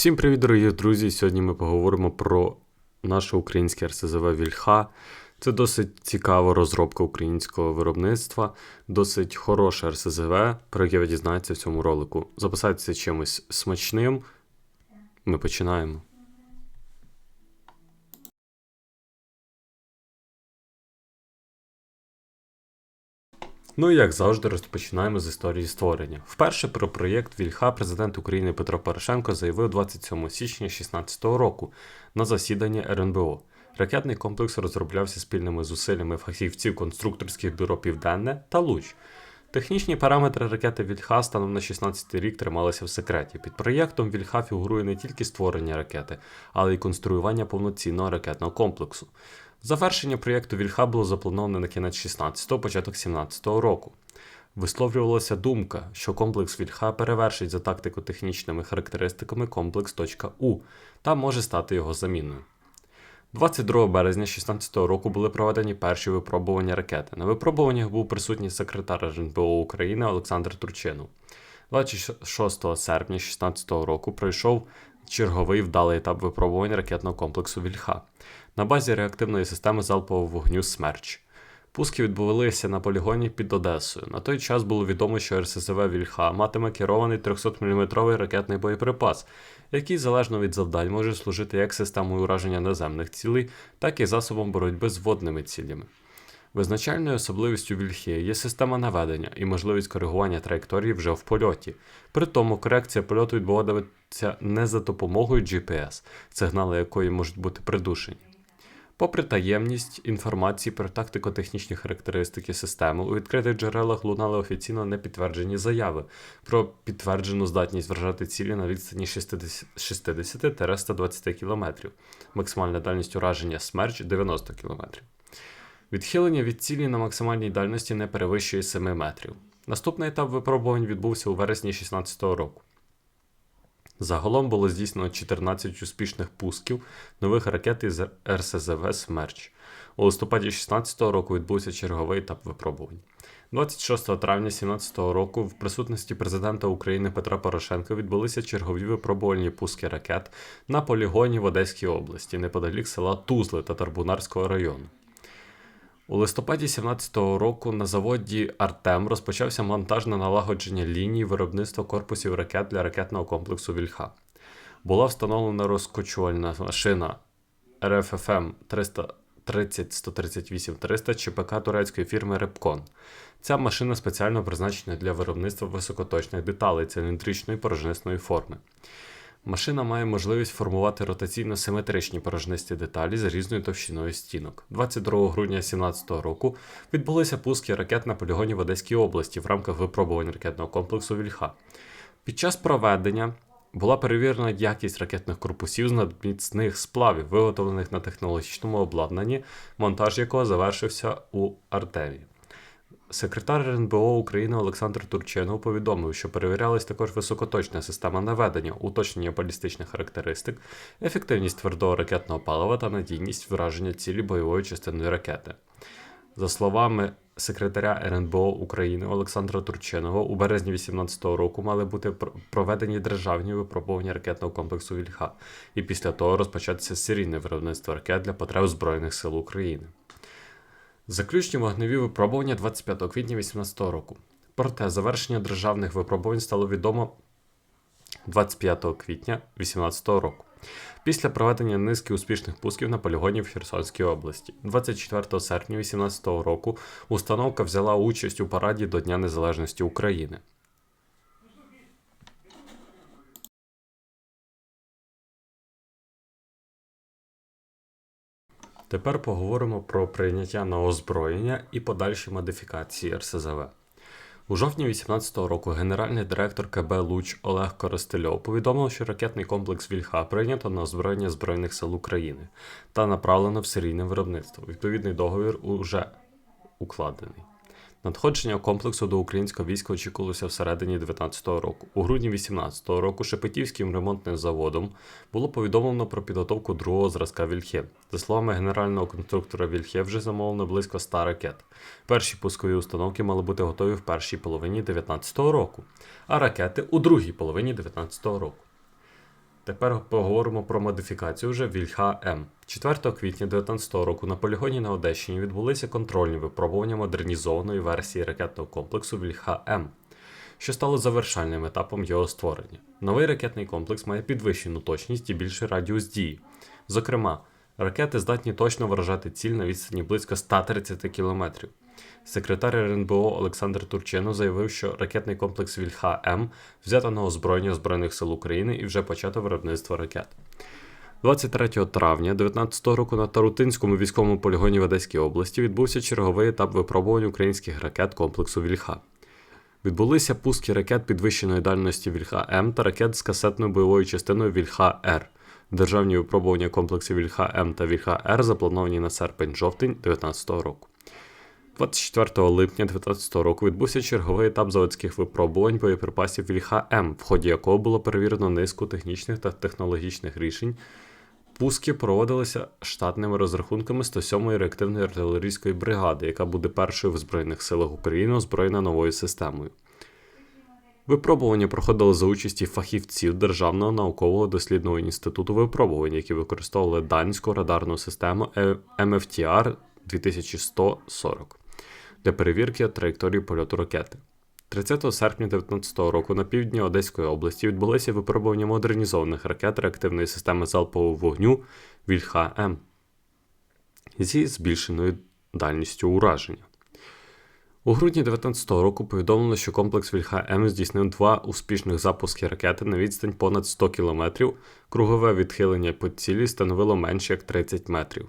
Всім привіт, дорогі друзі! Сьогодні ми поговоримо про наше українське РСЗВ Вільха. Це досить цікава розробка українського виробництва, досить хороше РСЗВ, про яке ви дізнаєтеся в цьому ролику. Записайтеся чимось смачним. Ми починаємо. Ну і як завжди, розпочинаємо з історії створення. Вперше про проєкт Вільха президент України Петро Порошенко заявив 27 січня 2016 року на засіданні РНБО. Ракетний комплекс розроблявся спільними зусиллями фахівців конструкторських бюро Південне та Луч. Технічні параметри ракети Вільха станом на 16 рік трималися в секреті. Під проєктом Вільха фігурує не тільки створення ракети, але й конструювання повноцінного ракетного комплексу. Завершення проєкту Вільха було заплановане на кінець 16-го, початок 17-го року. Висловлювалася думка, що комплекс Вільха перевершить за тактико-технічними характеристиками комплекс .У та може стати його заміною. 22 березня 2016 року були проведені перші випробування ракети. На випробуваннях був присутній секретар РНБО України Олександр Турчинов. 26 серпня 2016 року пройшов черговий вдалий етап випробувань ракетного комплексу Вільха на базі реактивної системи залпового вогню Смерч. Пуски відбувалися на полігоні під Одесою. На той час було відомо, що РСЗВ Вільха матиме керований 300-мм ракетний боєприпас, який залежно від завдань може служити як системою ураження наземних цілей, так і засобом боротьби з водними цілями. Визначальною особливістю вільхи є система наведення і можливість коригування траєкторії вже в польоті. При тому корекція польоту відбуватиметься не за допомогою GPS, сигнали якої можуть бути придушені. Попри таємність інформації про тактико-технічні характеристики системи, у відкритих джерелах лунали офіційно непідтверджені заяви про підтверджену здатність вражати цілі на відстані 60-120 км, максимальна дальність ураження смерч 90 км. Відхилення від цілі на максимальній дальності не перевищує 7 метрів. Наступний етап випробувань відбувся у вересні 2016 року. Загалом було здійснено 14 успішних пусків нових ракет із РСЗВ Смерч. У листопаді 2016 року відбувся черговий етап випробувань. 26 травня 2017 року в присутності президента України Петра Порошенка відбулися чергові випробувальні пуски ракет на полігоні в Одеській області неподалік села Тузли та Тарбунарського району. У листопаді 2017 року на заводі Артем розпочався монтажне налагодження лінії виробництва корпусів ракет для ракетного комплексу Вільха. Була встановлена розкочувальна машина РФФМ 330 138 300 ЧПК турецької фірми Репкон. Ця машина спеціально призначена для виробництва високоточних деталей циліндричної порожнисної форми. Машина має можливість формувати ротаційно симетричні порожнисті деталі з різною товщиною стінок. 22 грудня 2017 року відбулися пуски ракет на полігоні в Одеській області в рамках випробувань ракетного комплексу Вільха. Під час проведення була перевірена якість ракетних корпусів з надміцних сплавів, виготовлених на технологічному обладнанні, монтаж якого завершився у Артемі. Секретар РНБО України Олександр Турчинов повідомив, що перевірялась також високоточна система наведення, уточнення балістичних характеристик, ефективність твердого ракетного палива та надійність враження цілі бойової частиною ракети. За словами секретаря РНБО України Олександра Турчинова, у березні 2018 року мали бути проведені державні випробування ракетного комплексу Вільха, і після того розпочатися серійне виробництво ракет для потреб Збройних сил України. Заключні вогневі випробування 25 квітня 2018 року. Проте завершення державних випробувань стало відомо 25 квітня 2018 року. Після проведення низки успішних пусків на полігоні в Херсонській області. 24 серпня 2018 року установка взяла участь у параді до Дня Незалежності України. Тепер поговоримо про прийняття на озброєння і подальші модифікації РСЗВ. У жовтні 2018 року генеральний директор КБ Луч Олег Коростельов повідомив, що ракетний комплекс Вільха прийнято на озброєння Збройних сил України та направлено в серійне виробництво. Відповідний договір уже укладений. Надходження комплексу до українського війська очікувалося всередині 2019 року. У грудні 2018 року Шепетівським ремонтним заводом було повідомлено про підготовку другого зразка Вільхе. За словами генерального конструктора Вільхе, вже замовлено близько 100 ракет. Перші пускові установки мали бути готові в першій половині 2019 року, а ракети у другій половині 2019 року. Тепер поговоримо про модифікацію вже Вільха М. 4 квітня 2019 року на полігоні на Одещині відбулися контрольні випробування модернізованої версії ракетного комплексу Вільха М, що стало завершальним етапом його створення. Новий ракетний комплекс має підвищену точність і більший радіус дії. Зокрема, ракети здатні точно вражати ціль на відстані близько 130 км. Секретар РНБО Олександр Турчинов заявив, що ракетний комплекс Вільха М взято на озброєння Збройних сил України і вже почато виробництво ракет. 23 травня 2019 року на Тарутинському військовому полігоні в Одеській області відбувся черговий етап випробувань українських ракет комплексу Вільха. Відбулися пуски ракет підвищеної дальності Вільха М та ракет з касетною бойовою частиною Вільха Р. Державні випробування комплексів Вільха М та Вільха Р заплановані на серпень-жовтень 2019 року. 24 липня 2019 року відбувся черговий етап заводських випробувань боєприпасів Вільха М, в ході якого було перевірено низку технічних та технологічних рішень. Пуски проводилися штатними розрахунками 107-ї реактивної артилерійської бригади, яка буде першою в Збройних силах України озброєна новою системою. Випробування проходили за участі фахівців Державного наукового дослідного інституту випробувань, які використовували данську радарну систему е- MFTR 2140 для перевірки траєкторії польоту ракети. 30 серпня 2019 року на півдні Одеської області відбулися випробування модернізованих ракет реактивної системи залпового вогню Вільха М зі збільшеною дальністю ураження. У грудні 2019 року повідомлено, що комплекс Вільха М здійснив два успішних запуски ракети на відстань понад 100 км, кругове відхилення по цілі становило менше як 30 метрів.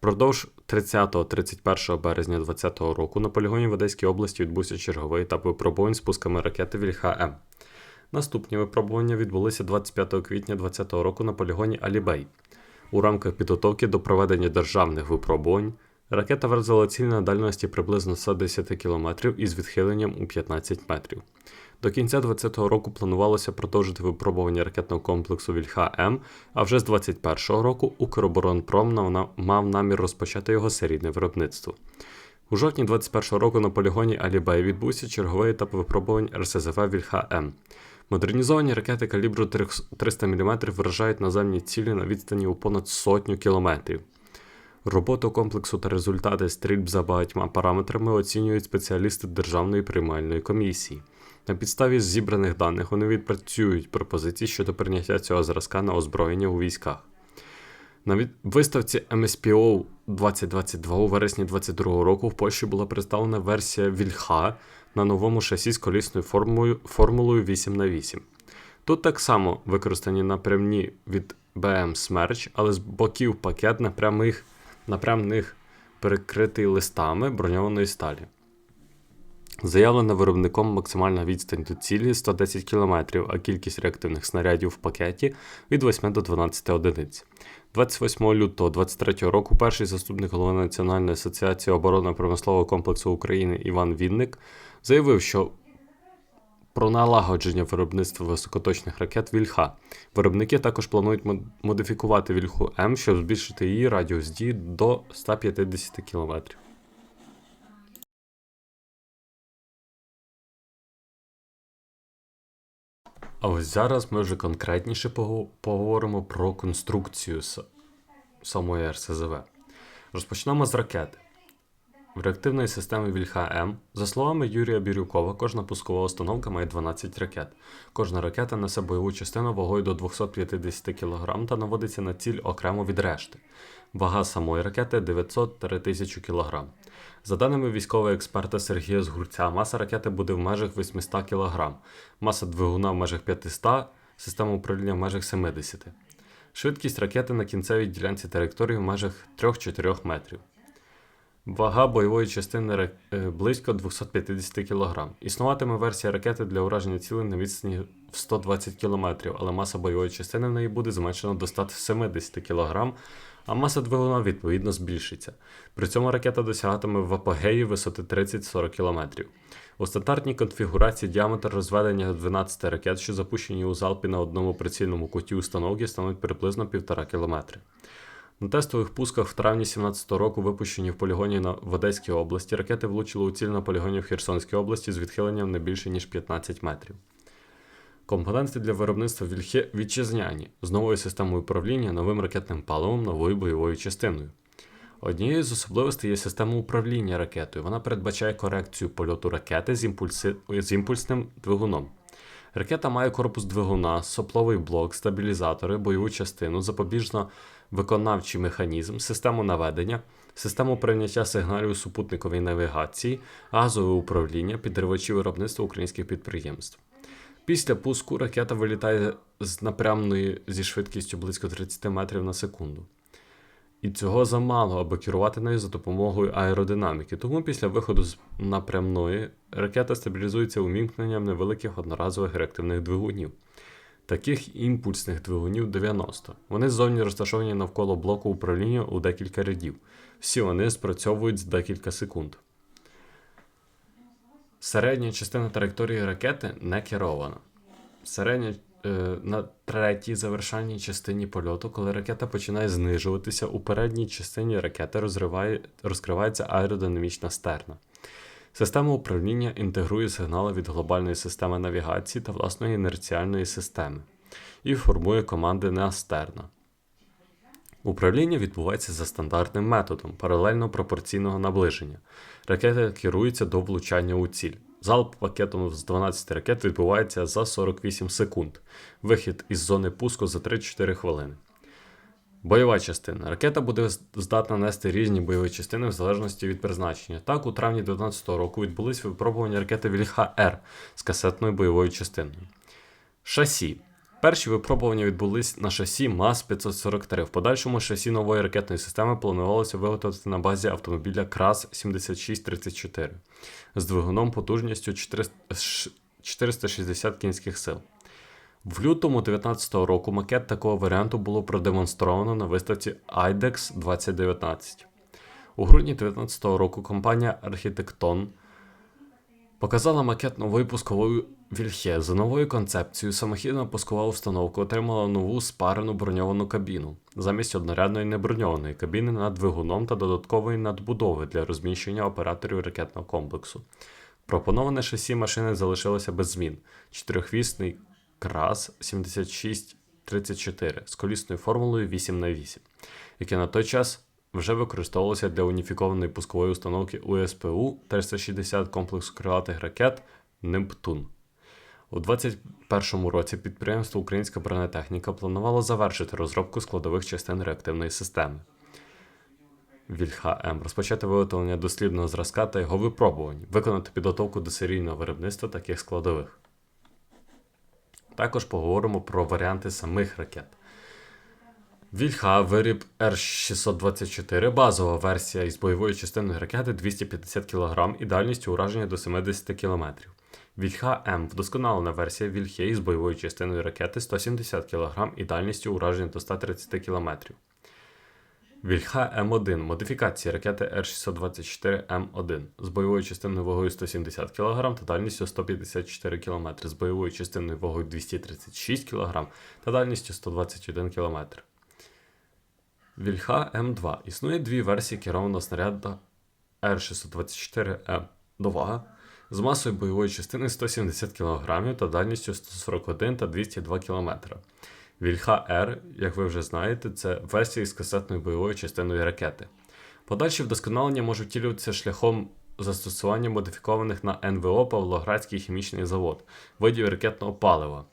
Впродовж 30-31 березня 2020 року на полігоні в Одеській області відбувся черговий етап випробувань з пусками ракети Вільха М. Наступні випробування відбулися 25 квітня 2020 року на полігоні Алібей. У рамках підготовки до проведення державних випробувань ракета вразила ціль на дальності приблизно 110 км із відхиленням у 15 метрів. До кінця 2020 року планувалося продовжити випробування ракетного комплексу Вільха М, а вже з 2021 року Укроборонпром мав намір розпочати його серійне виробництво. У жовтні 2021 року на полігоні Алібей відбувся черговий етап випробувань РСЗВ Вільха М. Модернізовані ракети калібру 300 мм вражають наземні цілі на відстані у понад сотню кілометрів. Роботу комплексу та результати стрільб за багатьма параметрами оцінюють спеціалісти Державної приймальної комісії. На підставі зібраних даних вони відпрацюють пропозиції щодо прийняття цього зразка на озброєння у військах. На виставці MSPO 2022 у вересні 2022 року в Польщі була представлена версія Вільха на новому шасі з колісною формулою, формулою 8х8. Тут так само використані напрямні від BM Смерч, але з боків пакет напрямих, напрямних перекритий листами броньованої сталі. Заявлена виробником максимальна відстань до цілі 110 км, а кількість реактивних снарядів в пакеті від 8 до 12 одиниць. 28 лютого 2023 року перший заступник голови Національної асоціації оборонно-промислового комплексу України Іван Вінник заявив, що про налагодження виробництва високоточних ракет Вільха. Виробники також планують модифікувати Вільху М, щоб збільшити її радіус дії до 150 км. А ось зараз ми вже конкретніше поговоримо про конструкцію самої РСЗВ. Розпочнемо з ракети. В реактивної системи Вільха М, за словами Юрія Бірюкова, кожна пускова установка має 12 ракет. Кожна ракета несе бойову частину вагою до 250 кг та наводиться на ціль окремо від решти. Вага самої ракети 900-1000 кг. За даними військового експерта Сергія Згурця, маса ракети буде в межах 800 кг, маса двигуна в межах 500, система управління в межах 70. Швидкість ракети на кінцевій ділянці траєкторії в межах 3-4 метрів. Вага бойової частини е, близько 250 кг. Існуватиме версія ракети для ураження цілей на відстані в 120 км, але маса бойової частини в неї буде зменшена до 170 кг, а маса двигуна відповідно збільшиться. При цьому ракета досягатиме в апогеї висоти 30-40 км. У стандартній конфігурації діаметр розведення 12 ракет, що запущені у залпі на одному прицільному куті установки, становить приблизно 1,5 км. На тестових пусках в травні 2017 року, випущені в полігоні на в Одеській області, ракети влучили у ціль на полігоні в Херсонській області з відхиленням не більше ніж 15 метрів. Компоненти для виробництва вітчизняні з новою системою управління, новим ракетним паливом, новою бойовою частиною. Однією з особливостей є система управління ракетою. Вона передбачає корекцію польоту ракети з, імпульси... з імпульсним двигуном. Ракета має корпус двигуна, сопловий блок, стабілізатори, бойову частину, запобіжно-виконавчий механізм, систему наведення, систему прийняття сигналів супутникової навігації, газове управління, підривачі виробництва українських підприємств. Після пуску ракета вилітає з напрямної зі швидкістю близько 30 метрів на секунду. І цього замало, аби керувати нею за допомогою аеродинаміки. Тому після виходу з напрямної ракета стабілізується увімкненням невеликих одноразових реактивних двигунів. Таких імпульсних двигунів 90. Вони ззовні розташовані навколо блоку управління у декілька рядів. Всі вони спрацьовують з декілька секунд. Середня частина траєкторії ракети не керована. Середня е, на третій завершальній частині польоту, коли ракета починає знижуватися, у передній частині ракети розриває, розкривається аеродинамічна стерна. Система управління інтегрує сигнали від глобальної системи навігації та власної інерціальної системи і формує команди на стерна. Управління відбувається за стандартним методом паралельно пропорційного наближення. Ракета керується до влучання у ціль. Залп пакетом з 12 ракет відбувається за 48 секунд. Вихід із зони пуску за 3-4 хвилини. Бойова частина. Ракета буде здатна нести різні бойові частини в залежності від призначення. Так, у травні 2019 року відбулись випробування ракети Вільха Р з касетною бойовою частиною. Шасі. Перші випробування відбулись на шасі МАЗ-543. В подальшому шасі нової ракетної системи планувалося виготовити на базі автомобіля КРАС 7634 з двигуном потужністю 460 кінських сил. В лютому 2019 року макет такого варіанту було продемонстровано на виставці IDEX 2019. У грудні 2019 року компанія Architecton показала макет нової пускової Вільхе за новою концепцією самохідна пускова установка отримала нову спарену броньовану кабіну замість однорядної неброньованої кабіни над двигуном та додаткової надбудови для розміщення операторів ракетного комплексу. Пропоноване шасі машини залишилося без змін: чотирьохвісний крас 7634 з колісною формулою 8х8, яке на той час вже використовувалося для уніфікованої пускової установки УСПУ 360 комплексу крилатих ракет Нептун. У 2021 році підприємство Українська бронетехніка планувало завершити розробку складових частин реактивної системи. Вільха М розпочати виготовлення дослідного зразка та його випробувань, виконати підготовку до серійного виробництва таких складових. Також поговоримо про варіанти самих ракет. Вільха виріб Р624, базова версія із бойовою частиною ракети 250 кг і дальністю ураження до 70 км. Вільха М. Вдосконалена версія Вільхе із бойовою частиною ракети 170 кг і дальністю ураження до 130 км. Вільха М1 модифікація ракети Р624М1 з бойовою частиною вагою 170 кг та дальністю 154 км, з бойовою частиною вагою 236 кг та дальністю 121 км. Вільха М2 існує дві версії керованого снаряду Р624М2 з масою бойової частини 170 кг та дальністю 141 та 202 км. Вільха Р, як ви вже знаєте, це версія із касетною бойовою частиною ракети. Подальші вдосконалення можуть втілюватися шляхом застосування модифікованих на НВО Павлоградський хімічний завод, видів ракетного палива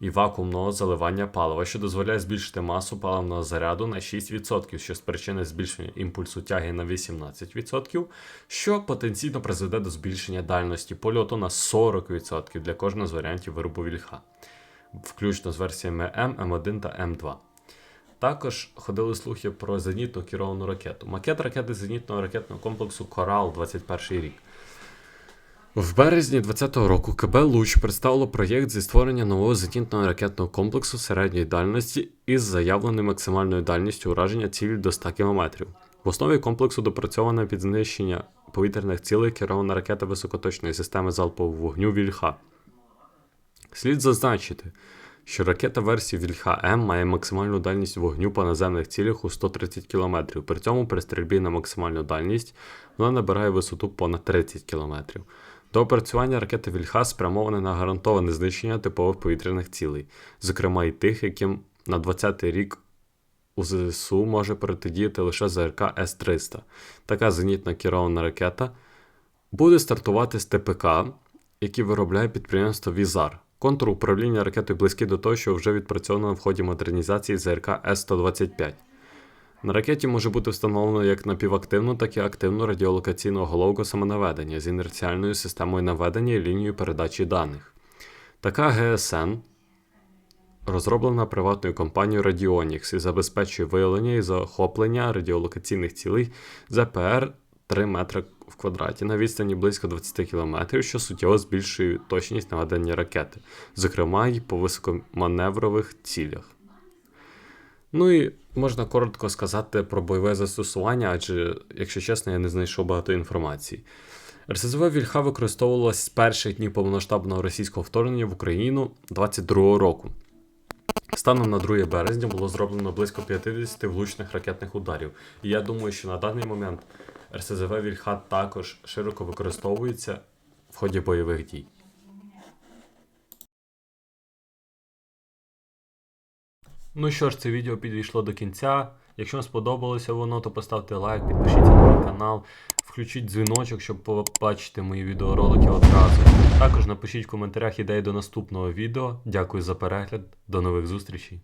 і вакуумного заливання палива, що дозволяє збільшити масу паливного заряду на 6%, що спричинить збільшення імпульсу тяги на 18%, що потенційно призведе до збільшення дальності польоту на 40% для кожного з варіантів виробу вільха, включно з версіями М, М1 та М2. Також ходили слухи про зенітну керовану ракету. Макет ракети зенітного ракетного комплексу Корал 21 рік. В березні 2020 року КБ Луч представило проєкт зі створення нового зенітного ракетного комплексу середньої дальності із заявленою максимальною дальністю ураження цілі до 100 км. В основі комплексу допрацьоване під знищення повітряних цілей керована ракета високоточної системи залпового вогню Вільха. Слід зазначити, що ракета версії Вільха М має максимальну дальність вогню по наземних цілях у 130 км. При цьому при стрільбі на максимальну дальність вона набирає висоту понад 30 км. До опрацювання ракети Вільха спрямоване на гарантоване знищення типових повітряних цілей, зокрема і тих, яким на 20-й рік у ЗСУ може протидіяти лише ЗРК С-300. Така зенітно керована ракета буде стартувати з ТПК, які виробляє підприємство Візар. Контур управління ракетою близький до того, що вже відпрацьовано в ході модернізації ЗРК С-125. На ракеті може бути встановлено як напівактивну, так і активну радіолокаційну головку самонаведення з інерціальною системою наведення і лінією передачі даних. Така ГСН розроблена приватною компанією Radionix і забезпечує виявлення і захоплення радіолокаційних цілей ЗПР 3 метри в квадраті на відстані близько 20 км, що суттєво збільшує точність наведення ракети, зокрема й по високоманеврових цілях. Ну і можна коротко сказати про бойове застосування, адже, якщо чесно, я не знайшов багато інформації. РСЗВ Вільха використовувалась з перших днів повномасштабного російського вторгнення в Україну 22 року. Станом на 2 березня було зроблено близько 50 влучних ракетних ударів. І я думаю, що на даний момент РСЗВ Вільха також широко використовується в ході бойових дій. Ну що ж, це відео підійшло до кінця. Якщо вам сподобалося воно, то поставте лайк, підпишіться на мій канал, включіть дзвіночок, щоб побачити мої відеоролики одразу. Також напишіть в коментарях ідеї до наступного відео. Дякую за перегляд, до нових зустрічей.